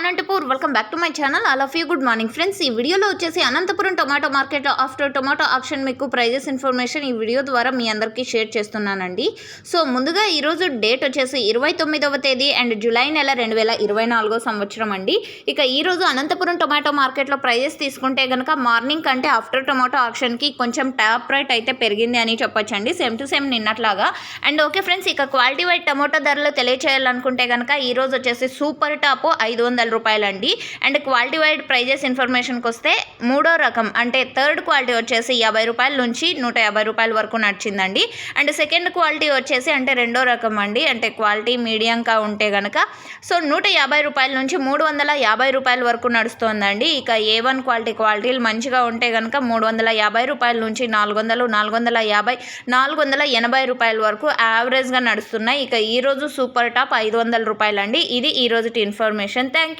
Anantapur. Welcome back to my channel all of you good morning friends ఈ వీడియోలో వచ్చేసి Anantapuram tomato మార్కెట్లో after tomato option మీకు prices information ఈ వీడియో ద్వారా మీ అందరికీ షేర్ చేస్తున్నానండి. సో ముందుగా ఈరోజు డేట్ వచ్చేసి ఇరవై తొమ్మిదవ తేదీ అండ్ జూలై నెల రెండు వేల ఇరవై నాలుగో సంవత్సరం అండి. ఇక ఈరోజు అనంతపురం టొమాటో మార్కెట్లో ప్రైజెస్ తీసుకుంటే కనుక మార్నింగ్ కంటే ఆఫ్టర్ టొమాటో ఆప్షన్కి కొంచెం టాప్ రేట్ అయితే పెరిగింది అని చెప్పొచ్చండి. సేమ్ టు సేమ్ నిన్నట్లాగా. అండ్ ఓకే ఫ్రెండ్స్ ఇక క్వాలిటీ వైట్ టొమాటో ధరలు తెలియచేయాలనుకుంటే కనుక ఈరోజు వచ్చేసి సూపర్ టాప్ ఐదు వందల రూపాయలండి. అండ్ క్వాలిటీ వైడ్ ప్రైజెస్ ఇన్ఫర్మేషన్కి వస్తే మూడో రకం అంటే థర్డ్ క్వాలిటీ వచ్చేసి యాభై రూపాయల నుంచి నూట యాభై రూపాయల వరకు నడిచిందండి. అండ్ సెకండ్ క్వాలిటీ వచ్చేసి అంటే రెండో రకం అండి. అంటే క్వాలిటీ మీడియంగా ఉంటే కనుక సో నూట యాభై రూపాయల నుంచి మూడు వందల యాభై రూపాయల వరకు నడుస్తుందండి. ఇక ఏ వన్ క్వాలిటీ క్వాలిటీలు మంచిగా ఉంటే కనుక మూడు వందల యాభై రూపాయల నుంచి నాలుగు వందలు నాలుగు వందల యాభై నాలుగు వందల ఎనభై రూపాయల వరకు యావరేజ్గా నడుస్తున్నాయి. ఇక ఈరోజు సూపర్ టాప్ ఐదు వందల రూపాయలండి. ఇది ఈ information. Thank you